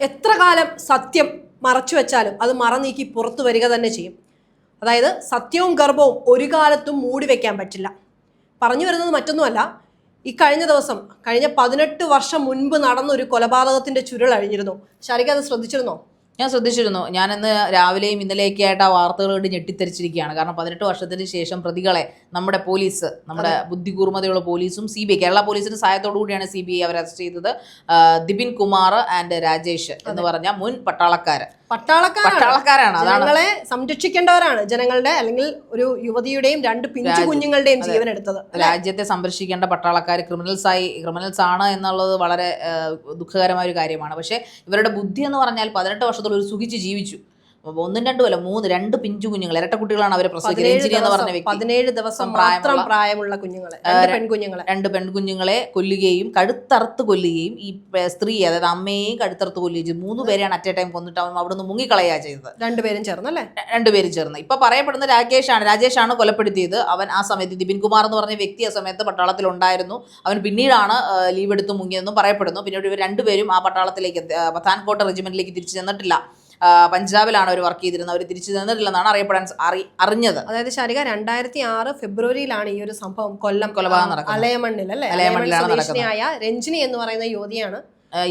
എത്ര കാലം സത്യം മറച്ചു വെച്ചാലും അത് മറനീക്കി പുറത്തു വരിക തന്നെ ചെയ്യും. അതായത് സത്യവും ഗർഭവും ഒരു കാലത്തും മൂടി വെക്കാൻ പറ്റില്ല. പറഞ്ഞു വരുന്നത് മറ്റൊന്നുമല്ല. ഈ കഴിഞ്ഞ ദിവസം കഴിഞ്ഞ പതിനെട്ട് വർഷം മുൻപ് നടന്ന ഒരു കൊലപാതകത്തിന്റെ ചുരുൾ അഴിഞ്ഞിരുന്നു. ശരിക്കും അത് ശ്രദ്ധിച്ചിരുന്നോ? ഞാൻ ശ്രദ്ധിച്ചിരുന്നു. ഞാനിന്ന് രാവിലെയും ഇന്നലെയൊക്കെ ആയിട്ട് ആ വാർത്തകൾ കണ്ട് ഞെട്ടിത്തെറിച്ചിരിക്കുകയാണ്. കാരണം പതിനെട്ട് വർഷത്തിന് ശേഷം പ്രതികളെ നമ്മുടെ പോലീസ് നമ്മുടെ ബുദ്ധികൂർമ്മതയുള്ള പോലീസും സി ബി ഐ കേരള പോലീസിന്റെ സഹായത്തോടു കൂടിയാണ് സി ബി ഐ അവർ അറസ്റ്റ് ചെയ്തത്. ദിപിൻ കുമാർ ആൻഡ് രാജേഷ് എന്ന് പറഞ്ഞ മുൻ പട്ടാളക്കാര്. പട്ടാളക്കാരാണ്. ജനങ്ങളെ സംരക്ഷിക്കേണ്ടവരാണ്. ജനങ്ങളുടെ അല്ലെങ്കിൽ ഒരു യുവതിയുടെയും രണ്ട് പിഞ്ചു കുഞ്ഞുങ്ങളുടെയും ജീവൻ എടുത്തത് രാജ്യത്തെ സംരക്ഷിക്കേണ്ട പട്ടാളക്കാർ ക്രിമിനൽസ് ആയി ക്രിമിനൽസ് ആണ് എന്നുള്ളത് വളരെ ദുഃഖകരമായ ഒരു കാര്യമാണ്. പക്ഷേ ഇവരുടെ ബുദ്ധി എന്ന് പറഞ്ഞാൽ പതിനെട്ട് വർഷത്തോളം ഒരു സുഖിച്ച് ജീവിച്ചു. ഒന്നും രണ്ടും അല്ല മൂന്ന് രണ്ട് പിഞ്ചു കുഞ്ഞുങ്ങൾ ഇരട്ട കുട്ടികളാണ് അവരെ പ്രസവിക്കുന്നത്. പതിനേഴ് ദിവസം മാത്രം പ്രായമുള്ള കുഞ്ഞുങ്ങളെ രണ്ട് പെൺകുഞ്ഞുങ്ങളെ. രണ്ട് പെൺകുഞ്ഞുങ്ങളെ കൊല്ലുകയും കഴുത്തറുത്ത് കൊല്ലുകയും ഈ സ്ത്രീ അതായത് അമ്മയെയും കഴുത്തറുത്ത് കൊല്ലുകയും ചെയ്തു. മൂന്ന് പേരെയാണ് അറ്റ് എ ടൈം കൊന്നിട്ട് അവൻ അവിടെ നിന്ന് മുങ്ങിക്കളയാ ചെയ്തത് രണ്ടുപേരും ചേർന്നല്ലേ രണ്ടുപേരും ചേർന്ന്. ഇപ്പൊ പറയപ്പെടുന്ന രാകേഷാണ്. രാജേഷാണ് കൊലപ്പെടുത്തിയത്. അവൻ ആ സമയത്ത് ദിപിൻ കുമാർ എന്ന് പറഞ്ഞ വ്യക്തി ആ സമയത്ത് പട്ടാളത്തിൽ ഉണ്ടായിരുന്നു. അവൻ പിന്നീടാണ് ലീവ് എടുത്ത് മുങ്ങിയതെന്നും പറയപ്പെടുന്നു. പിന്നീട് ഇവർ രണ്ടുപേരും ആ പട്ടാളത്തിലേക്ക് പത്താൻകോട്ട റെജിമെന്റിലേക്ക് തിരിച്ചു ചെന്നിട്ടില്ല. പഞ്ചാബിലാണ് അവർ വർക്ക് ചെയ്തിരുന്നത്. അവർ തിരിച്ചു തന്നിട്ടില്ലെന്നാണ് അറിയപ്പെടാൻ അറി അറിഞ്ഞത്. അതായത് ശാരിക രണ്ടായിരത്തി ആറ് ഫെബ്രുവരിയിലാണ് ഈ ഒരു സംഭവം കൊല്ലം കൊലപാതകം നടക്കുന്നത്. അലയമണ്ണിൽ അല്ലേ? അലയമണ്ണിലാണ് നടക്കുന്നത്. രഞ്ജിനി എന്ന് പറയുന്ന യുവതിയാണ്.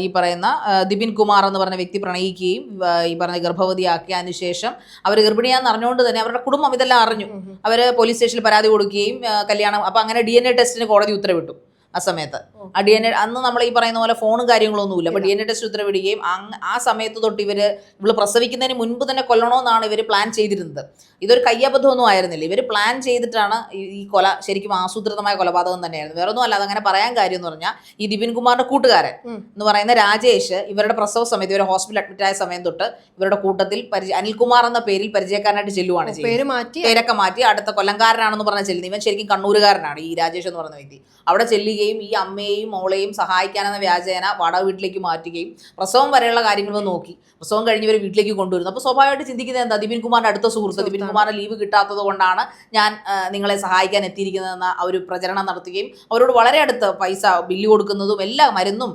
ഈ പറയുന്ന ദിപിൻ കുമാർ എന്ന് പറഞ്ഞ വ്യക്തി പ്രണയിക്കുകയും ഈ പറഞ്ഞ ഗർഭവതിയാക്കിയ അതിനുശേഷം അവർ ഗർഭിണിയാന്ന് അറിഞ്ഞുകൊണ്ട് തന്നെ അവരുടെ കുടുംബം ഇതെല്ലാം അറിഞ്ഞു. അവർ പോലീസ് സ്റ്റേഷനിൽ പരാതി കൊടുക്കുകയും കല്യാണം അപ്പം അങ്ങനെ ഡി എൻ എ ടെസ്റ്റിന് കോടതി ഉത്തരവിട്ടു. ആ സമയത്ത്. ആ ഡി എൻ എ അന്ന് നമ്മൾ ഈ പറയുന്ന പോലെ ഫോണും കാര്യങ്ങളൊന്നുമില്ല. അപ്പൊ ഡി എൻ എ ടെസ്റ്റ് ഉത്തരവിടുകയും ആ സമയത്ത് തൊട്ട് ഇവർ ഇവൾ പ്രസവിക്കുന്നതിന് മുൻപ് തന്നെ കൊല്ലണമെന്നാണ് ഇവർ പ്ലാൻ ചെയ്തിരുന്നത്. ഇതൊരു കയ്യബദ്ധമൊന്നും ആയിരുന്നില്ല. ഇവർ പ്ലാൻ ചെയ്തിട്ടാണ് ഈ- കൊല ശരിക്കും ആസൂത്രിതമായ കൊലപാതകം തന്നെയായിരുന്നു. വേറെ ഒന്നും അല്ല അതങ്ങനെ പറയാൻ കാര്യം എന്ന് പറഞ്ഞാൽ ഈ ദിപിൻ കുമാറിന്റെ കൂട്ടുകാരൻ എന്ന് പറയുന്ന രാജേഷ് ഇവരുടെ പ്രസവ സമയത്ത് ഇവരെ ഹോസ്പിറ്റൽ അഡ്മിറ്റ് ആയ സമയം തൊട്ട് ഇവരുടെ കൂട്ടത്തിൽ അനിൽകുമാർ എന്ന പേരിൽ പരിചയക്കാരനായിട്ട് ചെല്ലുവാണ് പേര് മാറ്റി. പേരൊക്കെ മാറ്റി അടുത്ത കൊല്ലംകാരനാണെന്ന് പറഞ്ഞ ചെല്ലുന്നത്. ഇവൻ ശരിക്കും കണ്ണൂരുകാരനാണ് ഈ രാജേഷ് എന്ന് പറയുന്ന വ്യക്തി. അവിടെ ചെല്ലുകയും ഈ അമ്മയെയും മോളെയും സഹായിക്കാനെന്ന വ്യാജേന വാടക വീട്ടിലേക്ക് മാറ്റുകയും പ്രസവം വരെയുള്ള കാര്യങ്ങൾ നോക്കി. പ്രസവം കഴിഞ്ഞവർ വീട്ടിലേക്ക് കൊണ്ടുവരുന്നു. അപ്പോൾ സ്വാഭാവികമായിട്ട് ചിന്തിക്കുന്നത് എന്താ? ദിപിൻ കുമാറിന്റെ അടുത്ത സുഹൃത്ത് ദിപിൻ കുമാറിന് ലീവ് കിട്ടാത്തത് കൊണ്ടാണ് ഞാൻ നിങ്ങളെ സഹായിക്കാൻ എത്തിയിരിക്കുന്നതെന്ന അവർ ഒരു പ്രചരണം നടത്തുകയും അവരോട് വളരെ അടുത്ത് പൈസ ബില്ല് കൊടുക്കുന്നതും എല്ലാ മരുന്നും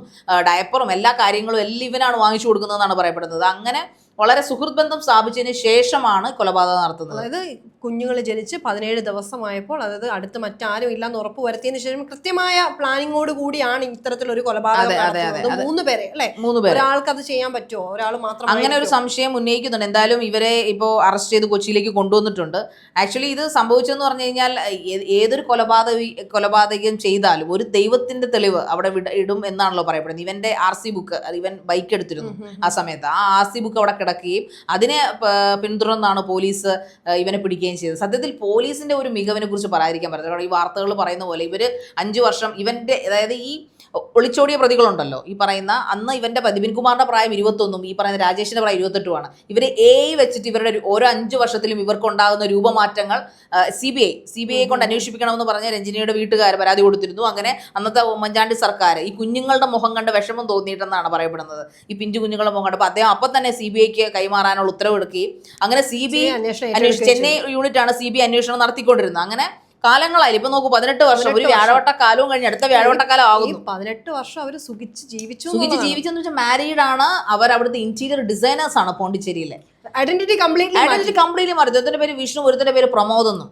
ഡയപ്പറും എല്ലാ കാര്യങ്ങളും എല്ലാം ഇവനാണ് വാങ്ങിച്ചു കൊടുക്കുന്നതെന്നാണ് പറയപ്പെടുന്നത്. അങ്ങനെ വളരെ സുഹൃത്ത് ബന്ധം സ്ഥാപിച്ചതിന് ശേഷമാണ് കൊലപാതകം നടത്തുന്നത്. അതായത് കുഞ്ഞുങ്ങൾ ജനിച്ച് പതിനേഴ് ദിവസമായപ്പോൾ അതായത് അടുത്ത് മറ്റാരും ഇല്ലാന്ന് ഉറപ്പ് വരുത്തിയതിനു ശേഷം കൃത്യമായ പ്ലാനിങ്ങോട് കൂടിയാണ് ഇത്തരത്തിലൊരു കൊലപാതകം. മൂന്ന് പേരെ അല്ലെ? മൂന്ന് പേര്. ഒരാൾക്ക് അത് ചെയ്യാൻ പറ്റുമോ? ഒരാൾ മാത്രം അങ്ങനെ ഒരു സംശയം ഉന്നയിക്കുന്നുണ്ട്. എന്തായാലും ഇവരെ ഇപ്പോൾ അറസ്റ്റ് ചെയ്ത് കൊച്ചിയിലേക്ക് കൊണ്ടുവന്നിട്ടുണ്ട്. ആക്ച്വലി ഇത് സംഭവിച്ചെന്ന് പറഞ്ഞു കഴിഞ്ഞാൽ ഏതൊരു കൊലപാതക കൊലപാതകം ചെയ്താലും ഒരു ദൈവത്തിന്റെ തെളിവ് അവിടെ ഇടും എന്നാണല്ലോ പറയപ്പെടുന്നത്. ഇവന്റെ ആർ സി ബുക്ക് ഇവൻ ബൈക്ക് എടുത്തിരുന്നു ആ സമയത്ത്. ആ ആർ സി ബുക്ക് അവിടെ കിടക്കുകയും അതിനെ പിന്തുടർന്നാണ് പോലീസ് ഇവനെ പിടിക്കുകയും ചെയ്തത് സത്യത്തിൽ പോലീസിന്റെ ഒരു മികവിനെ കുറിച്ച് പറയാതിരിക്കാൻ കാരണം ഈ വാർത്തകൾ പറയുന്ന പോലെ ഇവർ അഞ്ചു വർഷം ഇവന്റെ അതായത് ഈ ഒളിച്ചോടിയ പ്രതികളുണ്ടല്ലോ. ഈ പറയുന്ന അന്ന് ഇവന്റെ ദിപിൻ കുമാറിന്റെ പ്രായം ഇരുപത്തൊന്നും ഈ പറയുന്ന രാജേഷിന്റെ പ്രായം ഇരുപത്തെട്ടുമാണ്. ഇവർ എ വെച്ചിട്ട് ഇവരുടെ ഒരു- ഓരോ അഞ്ചു വർഷത്തിലും ഇവർക്കുണ്ടാകുന്ന രൂപമാറ്റങ്ങൾ C B I C B I കൊണ്ട് അന്വേഷിപ്പിക്കണമെന്ന് പറഞ്ഞ രഞ്ജിനിയുടെ വീട്ടുകാർ പരാതി കൊടുത്തിരുന്നു. അങ്ങനെ അന്നത്തെ ഉമ്മൻചാണ്ടി സർക്കാർ ഈ കുഞ്ഞുങ്ങളുടെ മുഖം കണ്ട് വിഷമം തോന്നിയിട്ടെന്നാണ് പറയപ്പെടുന്നത്. ഈ പിഞ്ചു കുഞ്ഞുങ്ങളുടെ മുഖം കണ്ട് അപ്പൊ അദ്ദേഹം അപ്പം തന്നെ സി ബി ഐക്ക് കൈമാറാനുള്ള ഉത്തരവെടുക്കുകയും അങ്ങനെ C B I Chennai unit ആണ് സി ബി ഐ അന്വേഷണം നടത്തിക്കൊണ്ടിരുന്നത്. അങ്ങനെ കാലങ്ങളായി. ഇപ്പൊ നോക്കൂ പതിനെട്ട് വർഷം. ഒരു വ്യാഴവട്ട കാലവും കഴിഞ്ഞ് അടുത്ത വ്യാഴവട്ടക്കാലം കാലം ആകുന്നു. പതിനെട്ട് വർഷം അവർ സുഖിച്ച് ജീവിച്ചു സുഖിച്ച് ജീവിച്ചെന്ന് വെച്ചാൽ മാരീഡ് ആണ്. അവർ അവിടുത്തെ ഇന്റീരിയർ ഡിസൈനേഴ്സ് ആണ് പോണ്ടിച്ചേരിയിലെ. ഐഡന്റിറ്റി കംപ്ലീറ്റ് ഐഡന്റിറ്റി കംപ്ലീറ്റ്ലി മാറി. ഒരുത്തിന്റെ പേര് വിഷ്ണു ഒരുത്തിന്റെ പേര് പ്രമോദ് എന്നും.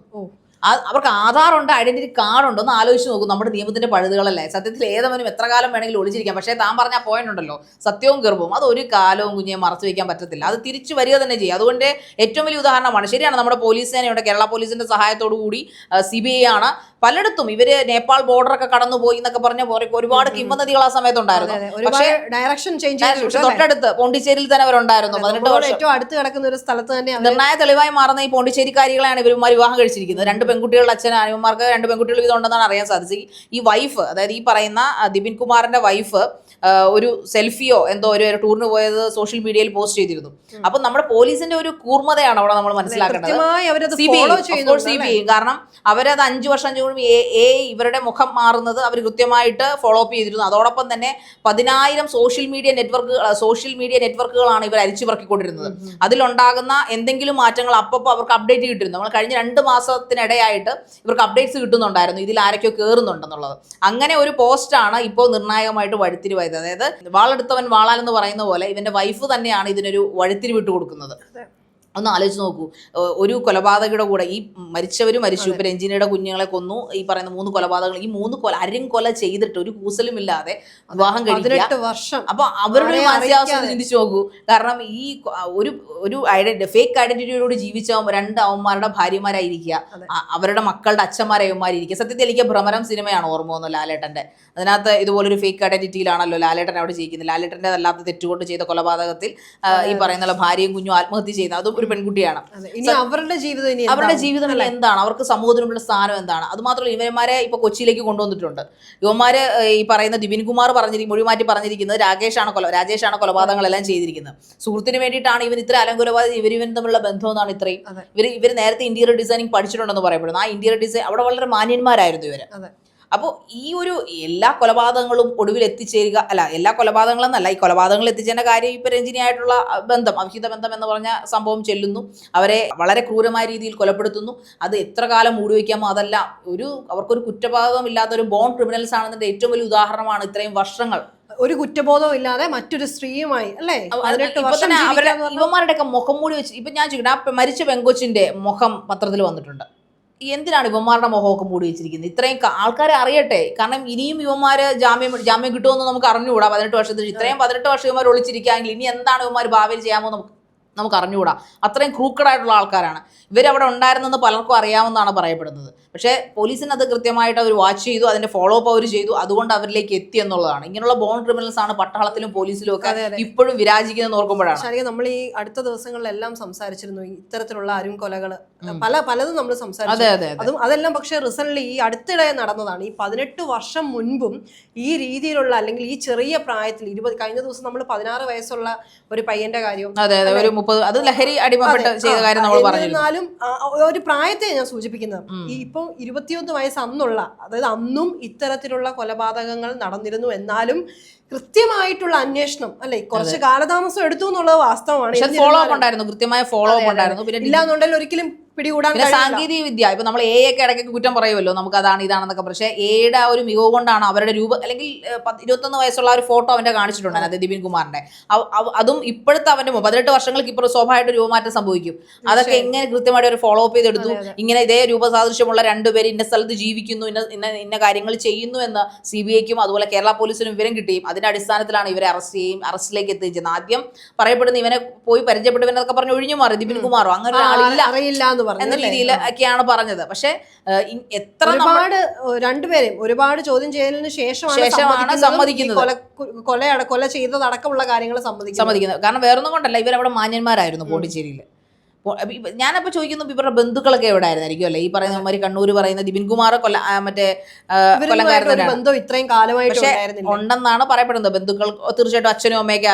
അവർക്ക് ആധാർ ഉണ്ട് ഐഡന്റിറ്റി കാർഡ് ഉണ്ട് ഒന്ന് ആലോചിച്ച് നോക്കും. നമ്മുടെ നിയമത്തിന്റെ പഴുതുകളല്ലേ? സത്യത്തിൽ ഏതവനും എത്ര കാലം വേണമെങ്കിലും ഒളിച്ചിരിക്കാം. പക്ഷേ താൻ പറഞ്ഞ പോയിന്റ് ഉണ്ടല്ലോ. സത്യവും ഗർഭവും. അത് ഒരു കാലവും കുഞ്ഞെ മറച്ചു വെക്കാൻ പറ്റത്തില്ല. അത് തിരിച്ചു വരിക തന്നെ ചെയ്യും. അതുകൊണ്ട് ഏറ്റവും വലിയ ഉദാഹരണമാണ്. ശരിയാണ് നമ്മുടെ പോലീസ് സേനയുണ്ട് കേരള പോലീസിന്റെ സഹായത്തോടു കൂടി സി ബി ഐ ആണ്. പലയിടത്തും ഇവർ നേപ്പാൾ ബോർഡറൊക്കെ കടന്നുപോയി എന്നൊക്കെ പറഞ്ഞ പോലെ ഒരുപാട് കിംവദന്തികൾ ആ സമയത്തുണ്ടായിരുന്നു പക്ഷേ ഡയറക്ഷൻ ചേഞ്ച് തൊട്ടടുത്ത് പോണ്ടിച്ചേരിയിൽ തന്നെ അവരുണ്ടായിരുന്നു പതിനെട്ട് വർഷം. ഏറ്റവും അടുത്ത് കിടക്കുന്ന ഒരു സ്ഥലത്ത് തന്നെ നിർണായ തെളിവായി മാറുന്ന ഈ പോണ്ടിച്ചേരിക്കാരികളെയാണ് ഇവരുമാർ വിവാഹം കഴിച്ചിരിക്കുന്നത്. രണ്ട് പെൺകുട്ടികളുടെ അച്ഛൻ അനുമാർക്ക് രണ്ട് പെൺകുട്ടികൾ വീതം ഉണ്ടെന്നാണ് അറിയാൻ സാധിച്ചത്. ഈ വൈഫ് അതായത് ഈ പറയുന്ന ദിപിൻ കുമാറിന്റെ വൈഫ് ഒരു സെൽഫിയോ എന്തോ ഒരു ടൂറിന് പോയത് സോഷ്യൽ മീഡിയയിൽ പോസ്റ്റ് ചെയ്തിരുന്നു. അപ്പൊ നമ്മുടെ പോലീസിന്റെ ഒരു കൂർമ്മതയാണ് അവിടെ നമ്മൾ മനസ്സിലാക്കേണ്ടത്. സി ബി കാരണം അവരത് അഞ്ചു വർഷം കഴിയുമ്പോൾ എ ഇവരുടെ മുഖം മാറുന്നത് അവർ കൃത്യമായിട്ട് ഫോളോ അപ്പ് ചെയ്തിരുന്നു. അതോടൊപ്പം തന്നെ പതിനായിരം സോഷ്യൽ മീഡിയ നെറ്റ്വർക്കുകൾ സോഷ്യൽ മീഡിയ നെറ്റ്വർക്കുകളാണ് ഇവർ അരിച്ചു പറക്കിക്കൊണ്ടിരുന്നത്. അതിലുണ്ടാകുന്ന എന്തെങ്കിലും മാറ്റങ്ങൾ അപ്പോൾ അവർക്ക് അപ്ഡേറ്റ് കിട്ടിയിരുന്നു. നമ്മൾ കഴിഞ്ഞ രണ്ട് മാസത്തിനിടയായിട്ട് ഇവർക്ക് അപ്ഡേറ്റ്സ് കിട്ടുന്നുണ്ടായിരുന്നു. ഇതിൽ ആരൊക്കെയോ കയറുന്നുണ്ടെന്നുള്ളത് അങ്ങനെ ഒരു പോസ്റ്റാണ് ഇപ്പോൾ നിർണായകമായിട്ട് വഴിത്തിരിവായത്. പറയുന്നത് അതായത് വാളെടുത്തവൻ വാളാലെന്ന് പറയുന്ന പോലെ ഇവന്റെ വൈഫ് തന്നെയാണ് ഇതിനൊരു വഴുത്തിരി വിട്ടു കൊടുക്കുന്നത്. ഒന്ന് ആലോചിച്ച് നോക്കൂ. ഒരു കൊലപാതകയുടെ കൂടെ ഈ മരിച്ചവർ മരിച്ചു ഇപ്പൊ രഞ്ജിനിയുടെ കുഞ്ഞുങ്ങളെ കൊന്നു ഈ പറയുന്ന മൂന്ന് കൊലപാതകങ്ങൾ ഈ മൂന്ന് കൊല അരും കൊല ചെയ്തിട്ട് ഒരു കൂസലും ഇല്ലാതെ വിവാഹം കഴിഞ്ഞിട്ട് വർഷം. അപ്പൊ അവരുടെ മാനസികാവസ്ഥ ചിന്തിച്ചു നോക്കൂ. കാരണം ഈ ഒരു ഒരു ഐഡന്റി ഫേക്ക് ഐഡന്റിറ്റിയോട് ജീവിച്ച രണ്ട് അവന്മാരുടെ ഭാര്യമാരായിരിക്കുക. അവരുടെ മക്കളുടെ അച്ഛന്മാരയ്യന്മാരിരിക്കുക സത്യത്തിൽ എനിക്ക് ഭ്രമരം സിനിമയാണ് ഓർമ്മ വന്നു ലാലേട്ടന്റെ അതിനകത്ത് ഇതുപോലൊരു ഫേക്ക് ഐഡന്റിറ്റിയിലാണല്ലോ ലാലേട്ടൻ അവിടെ ജീവിക്കുന്നത്. ലാലേട്ടന്റെ അല്ലാത്ത തെറ്റുകൊണ്ട് ചെയ്ത കൊലപാതകത്തിൽ ഈ പറയുന്ന ഭാര്യയും കുഞ്ഞും ആത്മഹത്യ ചെയ്യുന്നത്. അതും ഒരു പെൺകുട്ടിയാണ്. അവരുടെ ജീവിതം അവരുടെ ജീവിതം എന്താണ്? അവർക്ക് സമൂഹത്തിനുള്ള സ്ഥാനം എന്താണ്? അതുമാത്രമല്ല ഇവന്മാരെ ഇപ്പൊ കൊച്ചിയിലേക്ക് കൊണ്ടുവന്നിട്ടുണ്ട്. ഇവന്മാര് ഈ പറയുന്ന ദിപിൻ കുമാർ പറഞ്ഞിരിക്കും മൊഴി മാറ്റി പറഞ്ഞിരിക്കുന്നത് രാകേഷാണ് കൊല രാജേഷാണ് കൊലപാതകങ്ങളെല്ലാം ചെയ്തിരിക്കുന്നത്. സുഹൃത്തിന് വേണ്ടിയിട്ടാണ് ഇവൻ ഇത്ര അലങ്കുലവാദി ഇവർ ഇവൻ തമ്മിലുള്ള ബന്ധം എന്നാണ് ഇത്രയും ഇവർ ഇവർ നേരത്തെ ഇന്റീരിയർ ഡിസൈനിങ് പഠിച്ചിട്ടുണ്ടെന്ന് പറയപ്പെടുന്നു. ആ ഇന്റീരിയർ ഡിസൈൻ അവിടെ വളരെ മാന്യന്മാരായിരുന്നു ഇവർ. അപ്പോൾ ഈ ഒരു എല്ലാ കൊലപാതകങ്ങളും ഒടുവിൽ എത്തിച്ചേരുക അല്ല എല്ലാ കൊലപാതകങ്ങളും കൊലപാതകങ്ങളെന്നല്ല ഈ കൊലപാതകങ്ങൾ എത്തിച്ചേരുന്ന കാര്യം ഇപ്പം രഞ്ജിനിയായിട്ടുള്ള ബന്ധം അവിഹിത ബന്ധം എന്ന് പറഞ്ഞ സംഭവം ചെല്ലുന്നു. അവരെ വളരെ ക്രൂരമായ രീതിയിൽ കൊലപ്പെടുത്തുന്നു. അത് എത്ര കാലം മൂടി വയ്ക്കാമോ അതല്ല ഒരു അവർക്കൊരു കുറ്റപാതകം ഇല്ലാത്ത ഒരു ബോൺ ക്രിമിനൽസ് ആണെന്നതിന്റെ ഏറ്റവും വലിയ ഉദാഹരണമാണ് ഇത്രയും വർഷങ്ങൾ. ഒരു കുറ്റബോധവും ഇല്ലാതെ മറ്റൊരു സ്ത്രീയുമായി അല്ലേ? അവരുടെ ജീവിക്കാന്ന് മുഖം മൂടി വെച്ച് ഇപ്പൊ ഞാൻ ചോദിക്കട്ടെ ആ മരിച്ച പെങ്കൊച്ചിന്റെ മുഖം പത്രത്തിൽ വന്നിട്ടുണ്ട്. എന്തിനാണ് ഇവന്മാരുടെ മുഖമൊക്കെ മൂടി വെച്ചിരിക്കുന്നത്? ഇത്രയും ആൾക്കാരെ അറിയട്ടെ. കാരണം ഇനിയും ഇവന്മാര് ജാമ്യം ജാമ്യം കിട്ടുമെന്ന് നമുക്ക് അറിഞ്ഞുകൂടാ പതിനെട്ട് വർഷത്തിന് ഇത്രയും പതിനെട്ട് വർഷം ഇവന്മാർ ഒളിച്ചിരിക്കുകയെങ്കിൽ ഇനി എന്താണ് ഇവന്മാർ ഭാവിയിൽ ചെയ്യാമോ നമുക്ക് നമുക്ക് അറിഞ്ഞുകൂടാ. അത്രയും ക്രൂക്കഡായിട്ടുള്ള ആൾക്കാരാണ്. ഇവരവിടെ ഉണ്ടായിരുന്നെന്ന് പലർക്കും അറിയാമെന്നാണ് പറയപ്പെടുന്നത്. പക്ഷേ പോലീസിന് അത് കൃത്യമായിട്ട് അവർ വാച്ച് ചെയ്തു അതിന്റെ ഫോളോ അപ്പ് അവർ ചെയ്തു. അതുകൊണ്ട് അവരിലേക്ക് എത്തി എന്നുള്ളതാണ്. ഇങ്ങനെയുള്ള ബോൺ ക്രിമിനൽസ് ആണ് പട്ടാളത്തിലും പോലീസിലും ഒക്കെ. ഇപ്പോഴും വിരാജിക്കുന്നത് ഓർക്കുമ്പോഴാണ്. ശരിക്കും നമ്മൾ ഈ അടുത്ത ദിവസങ്ങളിലെല്ലാം സംസാരിച്ചിരുന്നു ഇത്തരത്തിലുള്ള അരും കൊലകൾ പല പലതും നമ്മൾ സംസാരിച്ചു അതെ അതെ അതെ. അതും അതെല്ലാം പക്ഷേ റിസൾട്ട് ഈ അടുത്തിടെ നടന്നതാണ്. ഈ പതിനെട്ട് വർഷം മുൻപും ഈ രീതിയിലുള്ള അല്ലെങ്കിൽ ഈ ചെറിയ പ്രായത്തിൽ ഇരുപത് കഴിഞ്ഞ ദിവസം നമ്മൾ പതിനാറ് വയസ്സുള്ള ഒരു പയ്യന്റെ കാര്യം അതെ അതെ. ഒരു മുപ്പത് അത് ലഹരി അടിമപ്പെട്ട് ചെയ്ത കാര്യം നമ്മൾ പറഞ്ഞു എന്നാലും ഒരു പ്രായത്തെ ഞാൻ സൂചിപ്പിക്കുന്നത്. ഈ ഇപ്പം ഇരുപത്തിയൊന്ന് വയസ്സ് അന്നുള്ള അതായത് അന്നും ഇത്തരത്തിലുള്ള കൊലപാതകങ്ങൾ നടന്നിരുന്നു എന്നാലും കൃത്യമായിട്ടുള്ള അന്വേഷണം അല്ലെ? കുറച്ച് കാലതാമസം എടുത്തു എന്നുള്ളത് വാസ്തവമാണ്. ഫോളോ അപ്പ് ഉണ്ടായിരുന്നു കൃത്യമായ ഫോളോ അപ്പ് ഉണ്ടായിരുന്നു. ഇല്ലാന്നുണ്ടെങ്കിൽ ഒരിക്കലും പിടികൂടാൻ സാങ്കേതിക വിദ്യ ഇപ്പൊ നമ്മൾ എ ഒക്കെ ഇടയ്ക്ക് കുറ്റം പറയുമല്ലോ നമുക്ക് അതാണ് ഇതാണെന്നൊക്കെ പക്ഷേ എയുടെ ആ ഒരു മികവ് കൊണ്ടാണ് അവരുടെ രൂപ അല്ലെങ്കിൽ ഇരുപത്തൊന്ന് വയസ്സുള്ള ഒരു ഫോട്ടോ അവന്റെ കാണിച്ചിട്ടുണ്ട് അത് ദിപിൻ കുമാറിന്റെ അതും ഇപ്പോഴത്തെ അവന്റെ പതിനെട്ട് വർഷങ്ങൾക്ക് ഇപ്പോൾ സ്വാഭാവികമായിട്ട് രൂപമാറ്റം സംഭവിക്കും. അതൊക്കെ എങ്ങനെ കൃത്യമായിട്ട് ഒരു ഫോളോ അപ്പ് ചെയ്തെടുത്തു. ഇങ്ങനെ ഇതേ രൂപസാദൃശ്യമുള്ള രണ്ടുപേര് ഇന്ന സ്ഥലത്ത് ജീവിക്കുന്നു ഇന്ന ഇന്ന ഇന്ന കാര്യങ്ങൾ ചെയ്യുന്നു എന്ന് സി ബി ഐക്കും അതുപോലെ കേരള പോലീസിനും വിവരം കിട്ടിയും അതിന്റെ അടിസ്ഥാനത്തിലാണ് ഇവരെ അറസ്റ്റ് ചെയ്യും അറസ്റ്റിലേക്ക് എത്തിച്ചത് ആദ്യം പറയപ്പെടുന്ന ഇവനെ പോയി പരിചയപ്പെട്ടവനൊക്കെ പറഞ്ഞു ഒഴിഞ്ഞു മാറി ദിപിൻ കുമാറോ? അങ്ങനെ ഒരാളില്ല. അറിയില്ല എന്ന് എന്ന? രീതിയിൽ ഒക്കെയാണ് പറഞ്ഞത്. പക്ഷെ എത്ര ഒരുപാട് രണ്ടുപേരെയും ഒരുപാട് ചോദ്യം ചെയ്യലിന് ശേഷമാണ് ശേഷമാണ് സമ്മതിക്കുന്നതും. കൊല കൊല ചെയ്തതടക്കമുള്ള കാര്യങ്ങൾ സമ്മതിക്കുന്നത്. കാരണം വേറൊന്നും കൊണ്ടല്ല ഇവരവിടെ മാന്യന്മാരായിരുന്നു പോണ്ടിച്ചേരിയിൽ ഞാനപ്പോ ചോദിക്കുന്നു ഇവരുടെ ബന്ധുക്കളൊക്കെ എവിടെ ആയിരുന്നായിരിക്കും അല്ലേ? ഈ പറയുന്ന മാതിരി കണ്ണൂർ പറയുന്ന ദിപിൻ കുമാർ കൊല്ല മറ്റേ ബന്ധം ഇത്രയും കാലമായിട്ട് പക്ഷേ ഉണ്ടെന്നാണ് പറയപ്പെടുന്നത്. ബന്ധുക്കൾ തീർച്ചയായിട്ടും അച്ഛനും അമ്മയൊക്കെ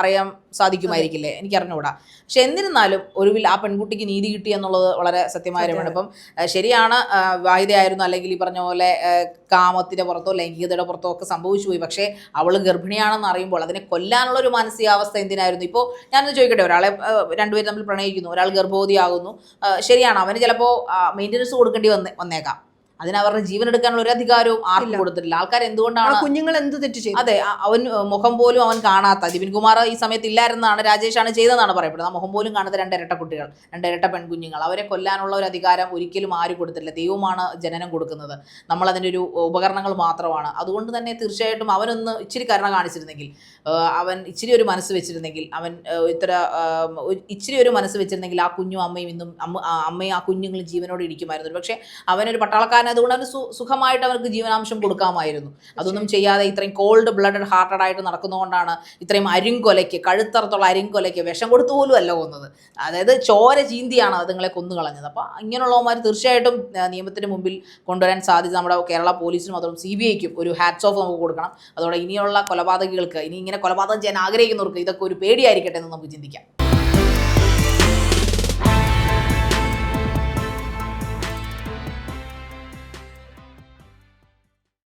അറിയാം സാധിക്കുമായിരിക്കില്ലേ? എനിക്ക് അറിഞ്ഞുകൂടാ പക്ഷെ എന്നിരുന്നാലും ഒടുവിൽ ആ പെൺകുട്ടിക്ക് നീതി കിട്ടി എന്നുള്ളത് വളരെ സത്യമായ കാര്യമാണ് ഇപ്പം ശരിയാണ് വായുതയായിരുന്നു അല്ലെങ്കിൽ ഈ പറഞ്ഞ പോലെ കാമത്തിന്റെ പുറത്തോ ലൈംഗികതയുടെ പുറത്തോ ഒക്കെ സംഭവിച്ചു പോയി. പക്ഷേ അവൾ ഗർഭിണിയാണെന്ന് അറിയുമ്പോൾ അതിനെ കൊല്ലാനുള്ള ഒരു മാനസികാവസ്ഥ എന്തിനായിരുന്നു? ഇപ്പോൾ ഞാനൊന്ന് ചോദിക്കട്ടെ ഒരാളെ രണ്ടുപേരും തമ്മിൽ പ്രണയിക്കുന്നു ഒരാൾ ഗർഭവതിയാകുന്നു. ശരിയാണ് അവന് ചിലപ്പോൾ മെയിന്റനൻസ് കൊടുക്കേണ്ടി വന്നേ വന്നേക്കാം. അതിന് അവരുടെ ജീവൻ എടുക്കാനുള്ള ഒരു അധികാരവും ആർക്കും കൊടുത്തിട്ടില്ല. ആൾക്കാർ എന്തുകൊണ്ടാണ് കുഞ്ഞുങ്ങൾ എന്ത് തെറ്റ് ചെയ്തു? അതെ അവൻ മുഖം പോലും അവൻ കാണാത്ത ദിപിൻ കുമാർ ഈ സമയത്ത് ഇല്ലായിരുന്നാണ് രാജേഷാണ് ചെയ്തതെന്നാണ് പറയപ്പെടുന്നത്. ആ മുഖം പോലും കാണാത്ത രണ്ട് ഇരട്ട കുട്ടികൾ രണ്ട് ഇരട്ട പെൺകുഞ്ഞുങ്ങൾ. അവരെ കൊല്ലാനുള്ള ഒരു അധികാരം ഒരിക്കലും ആരും കൊടുത്തിട്ടില്ല. ദൈവമാണ് ജനനം കൊടുക്കുന്നത്. നമ്മൾ അതിന്റെ ഒരു ഉപകരണങ്ങൾ മാത്രമാണ്. അതുകൊണ്ട് തന്നെ തീർച്ചയായിട്ടും അവനൊന്ന് ഇച്ചിരി കരുണ കാണിച്ചിരുന്നെങ്കിൽ അവൻ ഇച്ചിരി ഒരു മനസ്സ് വെച്ചിരുന്നെങ്കിൽ അവൻ ഇത്ര ഇച്ചിരി ഒരു മനസ്സ് വെച്ചിരുന്നെങ്കിൽ ആ കുഞ്ഞും അമ്മയും ഇന്നും അമ്മ അമ്മയും ആ കുഞ്ഞുങ്ങളും ജീവനോടെ ഇരിക്കുമായിരുന്നു. പക്ഷേ അവനൊരു പട്ടാളക്കാരൻ അതുകൊണ്ട് അവന് സുഖമായിട്ട് അവർക്ക് ജീവനാംശം കൊടുക്കാമായിരുന്നു. അതൊന്നും ചെയ്യാതെ ഇത്രയും കോൾഡ് ബ്ലഡഡ് ഹാർട്ടഡ് ആയിട്ട് നടക്കുന്നതുകൊണ്ടാണ് ഇത്രയും അരിങ്കൊലയ്ക്ക് കഴുത്തറത്തുള്ള അരിങ്കൊലയ്ക്ക് വിഷം കൊടുത്തു പോലും അല്ല കൊന്നത്. അതായത് ചോര ചീന്തിയാണ് അതുങ്ങളെ കൊന്നു കളഞ്ഞത്. അപ്പോൾ ഇങ്ങനെയുള്ളവന്മാർ തീർച്ചയായിട്ടും നിയമത്തിന് മുമ്പിൽ കൊണ്ടുവരാൻ സാധ്യത നമ്മുടെ കേരള പോലീസിനും അതുപോലെ സി ബി ഐക്കും ഒരു ഹാറ്റ്സ് ഓഫ് നമുക്ക് കൊടുക്കണം. അതോടെ ഇനിയുള്ള കൊലപാതകികൾക്ക് ഇനി ഇങ്ങനെ കൊലപാതകം ചെയ്യാൻ ആഗ്രഹിക്കുന്നവർക്ക് ഇതൊക്കെ ഒരു പേടിയായിരിക്കട്ടെ എന്ന് നമുക്ക് ചിന്തിക്കാം.